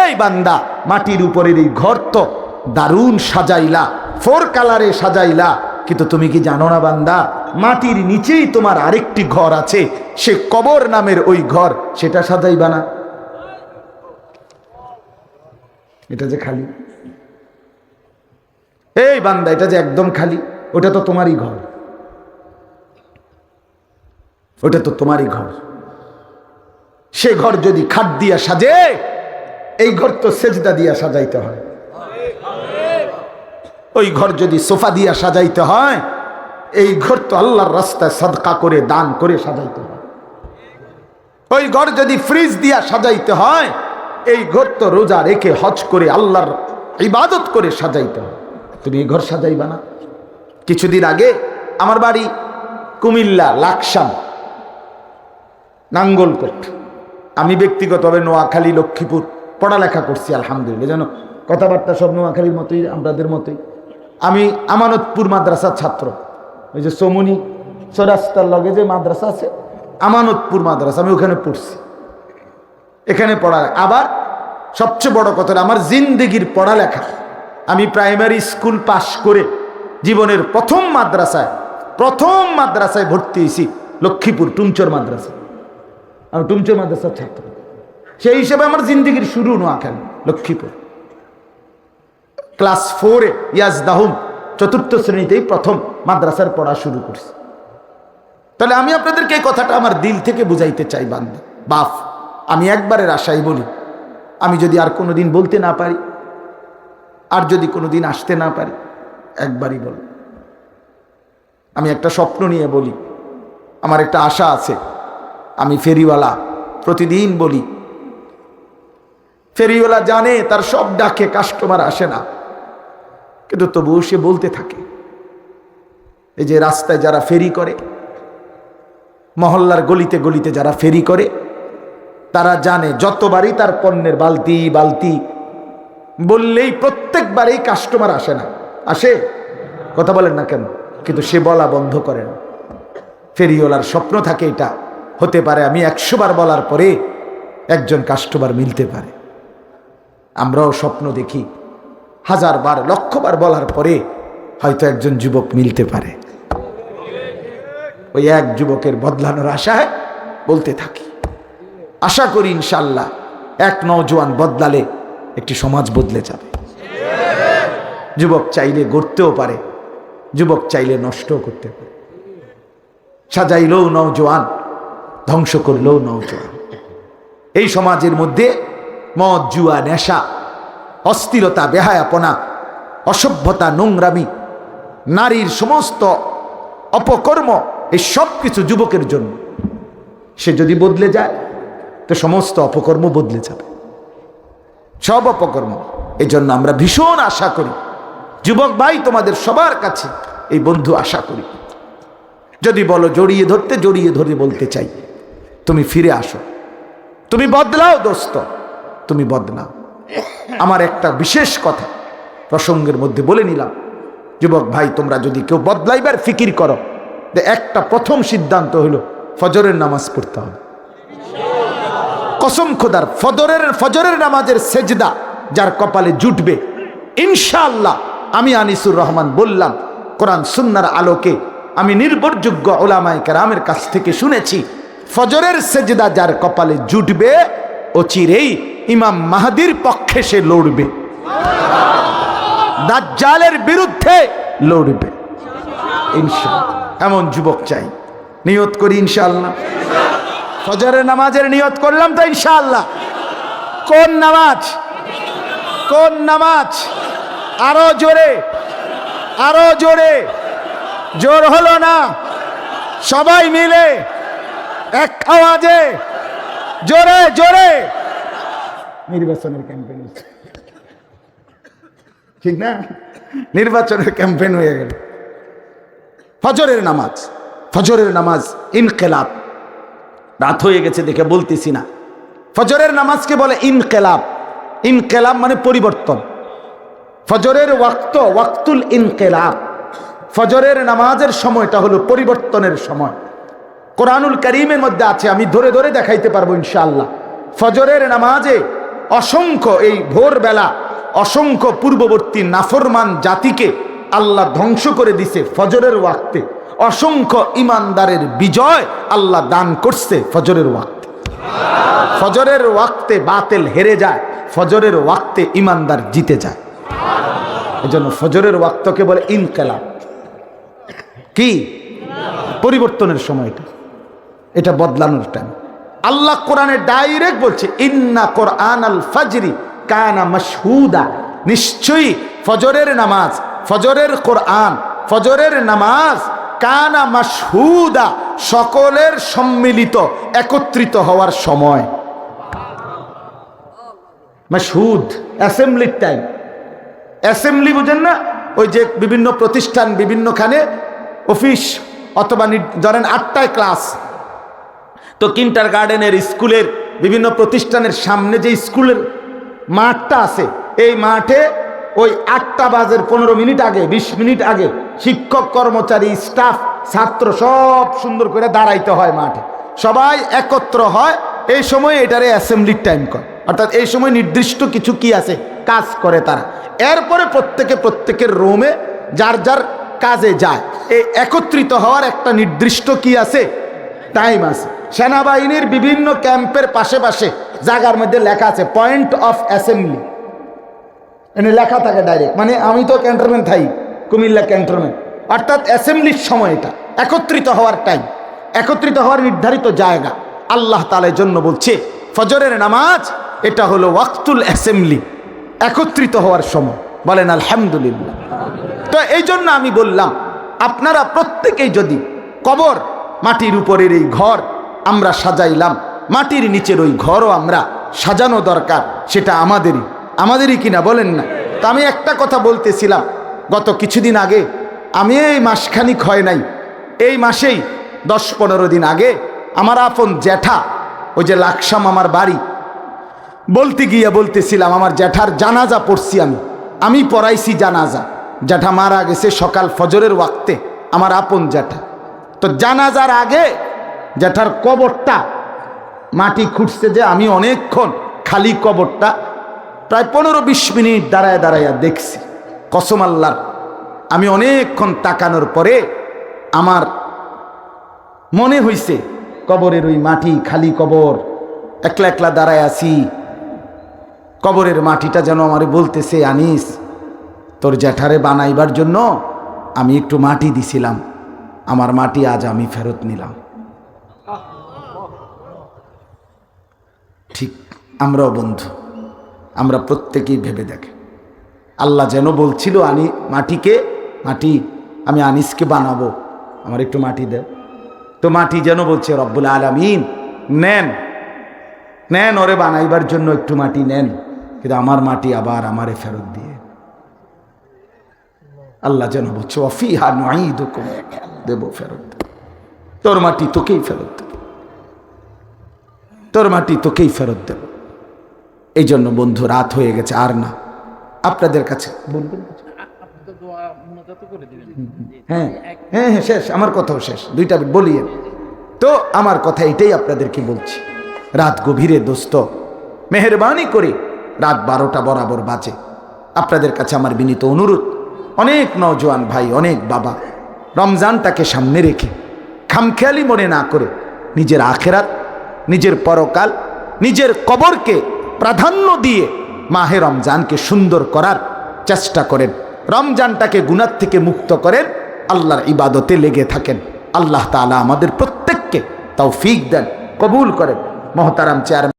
এই বান্দা, মাটির উপরের এই ঘর তো দারুণ সাজাইলা, ফোর কালারে সাজাইলা। কিন্তু তুমি কি জানো না বান্দা, মাটির নিচেই তোমার আরেকটি ঘর আছে, সে কবর নামের ওই ঘর, সেটা সাজাইবা না। এটা যে খালি। এই বান্দা, এটা যে একদম খালি, ওটা তো তোমারই ঘর। ওটা তো তোমারই ঘর। সে ঘর যদি খাট দিয়া সাজে এই ঘর তো সেজদা দিয়া সাজাইতে হয়। ওই ঘর যদি সোফা দিয়া সাজাইতে হয়, এই ঘর তো আল্লাহর রাস্তায় সদকা করে, দান করে সাজাইতে হয়। ওই ঘর যদি ফ্রিজ দিয়া সাজাইতে হয়, এই ঘর তো রোজা রেখে হজ করে আল্লাহর ইবাদত করে সাজাইতে হয়। তুমি এই ঘর সাজাইবা না। কিছুদিন আগে আমার বাড়ি কুমিল্লা, লাকসাম, নাঙ্গলকোট। আমি ব্যক্তিগতভাবে নোয়াখালী, লক্ষ্মীপুর। পড়ালেখা করছি, আলহামদুলিল্লাহ। যেন কথাবার্তা সব নোয়াখালীর মতোই আমাদের মতোই। আমি আমানতপুর মাদ্রাসার ছাত্র। ওই যে সমনি চৌরাস্তার লগে যে মাদ্রাসা আছে, আমানতপুর মাদ্রাসা, আমি ওখানে পড়ছি। এখানে পড়া আবার সবচেয়ে বড় কথা আমার জিন্দেগির পড়ালেখা। আমি প্রাইমারি স্কুল পাশ করে জীবনের প্রথম মাদ্রাসায় প্রথম মাদ্রাসায় ভর্তি হয়েছি, লক্ষ্মীপুর টুমচর মাদ্রাসা। আমি টুমচর মাদ্রাসার ছাত্র। সেই হিসেবে আমার জিন্দিগির শুরু নোয়াখালী, লক্ষ্মীপুর। ক্লাস ফোরে ইয়াজ দাহুম চতুর্থ শ্রেণীতেই প্রথম মাদ্রাসার পড়া শুরু করছি। তাহলে আমি আপনাদেরকে এই কথাটা আমার দিল থেকে বুঝাইতে চাই, বান্দা। বাফ, আমি একবারের আশাই বলি, আমি যদি আর কোনো দিন বলতে না পারি, আর যদি কোনো দিন আসতে না পারি, একবারই বল। আমি একটা স্বপ্ন নিয়ে বলি, আমার একটা আশা আছে, আমি ফেরিওয়ালা, প্রতিদিন বলি ফেরিওয়ালা জানে, তার সব ডাকে কাস্টমার আসে না। কিন্তু তবুও সে বলতে থাকে, এই যে রাস্তায় যারা ফেরি করে, মহল্লার গলিতে গলিতে যারা ফেরি করে, তারা জানে যতবারই তার পণ্যের বালতি বালতি বললেই প্রত্যেকবারেই কাস্টমার আসে না। আসে? কথা বলেন না কেন? কিন্তু সে বলা বন্ধ করে না। ফেরিওয়ালার স্বপ্ন থাকে এটা। হতে পারে আমি একশো বার বলার পরে একজন কাস্টমার মিলতে পারে। আমরাও স্বপ্ন দেখি। হাজার বার লক্ষ বার বলার পরে হয়তো একজন যুবক মিলতে পারে। ওই এক যুবকের বদলানোর আশায় বলতে থাকি। আশা করি ইনশাল্লাহ এক নওজোয়ান বদলালে একটি সমাজ বদলে যাবে। যুবক চাইলে গড়তেও পারে, যুবক চাইলে নষ্টও করতে পারে। সাজাইলেও নওজোয়ান, ধ্বংস করলেও নওজোয়ান। এই সমাজের মধ্যে মদ, জুয়া, নেশা, অস্থিরতা, বেহায়াপনা, অসভ্যতা, নোংরামি, নারীর সমস্ত অপকর্ম, এই সব কিছু যুবকের জন্য। সে যদি বদলে যায়, তো সমস্ত অপকর্ম বদলে যাবে। সব অপকর্ম। এই জন্য আমরা ভীষণ আশা করি, যুবক ভাই তোমাদের সবার কাছে এই বন্ধু আশা করি। যদি বলো জড়িয়ে ধরতে, জড়িয়ে ধরে বলতে চাই, তুমি ফিরে আসো। তুমি বদলাও, দোস্ত। তুমি বদলাও আমার একটা বিশেষ কথা প্রসঙ্গের মধ্যে বলে নিলাম। যুবক ভাই, তোমরা যদি কেউ বদলাইবার ফিকির করো একটা প্রথম সিদ্ধান্ত হলো ফজরের নামাজ পড়তে হবে। কসম খোদার ফজরের ফজরের নামাজের সেজদা যার কপালে জুটবে, ইনশাআল্লাহ আমি আনিসুর রহমান বললাম, কোরআন সুন্নার আলোকে আমি নির্ভরযোগ্য ওলামায় কেরামের কাছ থেকে শুনেছি, ফজরের সেজদা যার কপালে জুটবে ও চিরেই ইমাম মাহাদির পক্ষে সে লড়বে। দাজ্জালের বিরুদ্ধে লড়বে। ইনশাআল্লাহ। এমন যুবক চাই। নিয়ত করি ইনশাআল্লাহ। ফজরের নামাজের নিয়ত করলাম তো ইনশাআল্লাহ। কোন নামাজ? কোন নামাজ? আরও জোরে। আরও জোরে। জোর হলো না। সবাই মিলে এক আওয়াজে জোরে জোরে। নির্বাচনের ক্যাম্পেইন ঠিক না? নির্বাচনের ক্যাম্পেইন হয়ে গেল। ফজরের নামাজ ফজরের নামাজ ইনকেলাব। রাত হয়ে গেছে দেখে বলতেছি না। ফজরের নামাজকে বলে ইনকেলাব। ইনকেলাব মানে পরিবর্তন। ফজরের ওয়াক্ত, ওয়াক্তুল ইনকেলাব। ফজরের নামাজের সময়টা হলো পরিবর্তনের সময়। কোরআনুল করিমের মধ্যে আছে, আমি ধরে ধরে দেখাইতে পারব ইনশাআল্লাহ। ফজরের নামাজে অসংখ্য এই ভোরবেলা, অসংখ্য পূর্ববর্তী নাফরমান জাতিকে আল্লাহ ধ্বংস করে দিছে ফজরের ওয়াক্তে। অসংখ্য ইমানদারের বিজয় আল্লাহ দান করছে ফজরের ওয়াক্তে। ফজরের ওয়াক্তে বাতেল হেরে যায়, ফজরের ওয়াক্তে ইমানদার জিতে যায়। এজন্য ফজরের ওয়াক্তকে বলে ইনকেলাব। কি? পরিবর্তনের সময়টা। এটা বদলানোর টাইম আল্লাহ কোরআনে ডাইরেক্ট বলছে, ইন্না কোরআন আল ফাজরি কানা মাসহুদা নিশ্চয়ই ফজরের নামাজ, ফজরের কোরআন, ফজরের নামাজ কানা মাসহুদা সকলের সম্মিলিত, একত্রিত হওয়ার সময়। মাসহুদ অ্যাসেম্বলির টাইম অ্যাসেম্বলি বুঝেন না? ওই যে বিভিন্ন প্রতিষ্ঠান, বিভিন্নখানে অফিস অথবা ধরেন আটটায় ক্লাস তো কিন্টার গার্ডেনের স্কুলের বিভিন্ন প্রতিষ্ঠানের সামনে যে স্কুলের মাঠটা আছে, এই মাঠে ওই আটটা বাজের পনেরো মিনিট আগে, বিশ মিনিট আগে শিক্ষক, কর্মচারী, স্টাফ, ছাত্র সব সুন্দর করে দাঁড়াইতে হয় মাঠে। সবাই একত্র হয়, এই সময় এটারে অ্যাসেম্বলির টাইম করে অর্থাৎ এই সময় নির্দিষ্ট কিছু কি আছে, কাজ করে তারা। এরপরে প্রত্যেকে প্রত্যেকের রুমে যার যার কাজে যায়। এই একত্রিত হওয়ার একটা নির্দিষ্ট কি আছে টাইম আছে। সেনাবাহিনীর বিভিন্ন ক্যাম্পের পাশে পাশে জায়গার মধ্যে লেখা আছে পয়েন্ট অফ অ্যাসেম্বলি এনে লেখা থাকে ডাইরেক্ট মানে আমি তো ক্যান্টনমেন্ট থাই, কুমিল্লা ক্যান্টনমেন্ট অর্থাৎ অ্যাসেম্বলির সময় এটা, একত্রিত হওয়ার টাইম একত্রিত হওয়ার নির্ধারিত জায়গা। আল্লাহ তালের জন্য বলছে, ফজরের নামাজ, এটা হলো ওয়াক্তুল অ্যাসেম্বলি একত্রিত হওয়ার সময়। বলেন, আলহামদুলিল্লাহ। তো এই জন্য আমি বললাম, আপনারা প্রত্যেকেই যদি কবর, মাটির উপরের এই ঘর আমরা সাজাইলাম। মাটির নিচের ওই ঘরও আমরা, সাজানো দরকার, সেটা আমাদেরই। আমাদেরই কিনা বলেন না। তা আমি একটা কথা বলতেছিলাম, গত কিছুদিন আগে, আমি এই মাসখানিক হয় নাই। এই মাসেই, দশ পনেরো দিন আগে, আমার আপন জ্যাঠা, ওই যে লাকসাম আমার বাড়ি, বলতে গিয়ে বলতেছিলাম, আমার জ্যাঠার জানাজা পড়ছি আমি। আমি পড়াইছি জানাজা। জ্যাঠা মারা গেছে সকাল ফজরের ওয়াক্তে, আমার আপন জ্যাঠা। তো জানাজার আগে জ্যাঠার কবরটা মাটি খুঁটছে যে আমি অনেকক্ষণ খালি কবরটা প্রায় পনেরো বিশ মিনিট দাঁড়ায় দাঁড়াইয়া দেখছি। কসম আমি অনেকক্ষণ তাকানোর পরে আমার মনে হইছে, কবরের ওই মাটি খালি কবর, একলা একলা দাঁড়ায় আছি। কবরের মাটিটা যেন আমারে বলতেছে, আনিস, তোর জ্যাঠারে বানাইবার জন্য আমি একটু মাটি দিছিলাম, আমার মাটি আজ আমি ফেরত নিলাম। ঠিক আমরাও বন্ধু। আমরা প্রত্যেকেই ভেবে দেখে। আল্লাহ যেন বলছিল, আনি মাটিকে, মাটি আমি আনিসকে বানাবো। আমার একটু মাটি দেও তো মাটি যেন বলছে, রব্বুল আলমিন, নেন। নেন, ওরে বানাইবার জন্য একটু মাটি নেন। কিন্তু আমার মাটি আবার আমারে ফেরত দিয়ে আল্লাহ যেন বলছে অফিহা নয় দেবো ফেরত। তোর মাটি তোকেই ফেরত দেব। তোর মাটি তোকেই ফেরত দেব। এই জন্য বন্ধু, রাত হয়ে গেছে, আর না। আপনাদের কাছে হ্যাঁ হ্যাঁ হ্যাঁ শেষ, আমার কথাও শেষ। দুইটা বলি তো আমার কথা এটাই আপনাদেরকে বলছি। রাত গভীরে দোস্ত, মেহরবানি করে রাত বারোটা বরাবর বাজে। আপনাদের কাছে আমার বিনীত অনুরোধ, অনেক নওজোয়ান ভাই, অনেক বাবা, রমজানটাকে সামনে রেখে খামখেয়ালি মনে না করে নিজের আখেরাত নিজের পরকাল, নিজের কবরকে প্রাধান্য দিয়ে মাহে রমজানকে সুন্দর করার চেষ্টা করেন। রমজানটাকে গুণার থেকে মুক্ত করেন, আল্লাহর ইবাদতে লেগে থাকেন। আল্লাহ তালা আমাদের প্রত্যেককে তাও ফিক দেন, কবুল করেন। মহতারাম চেয়ারম্যান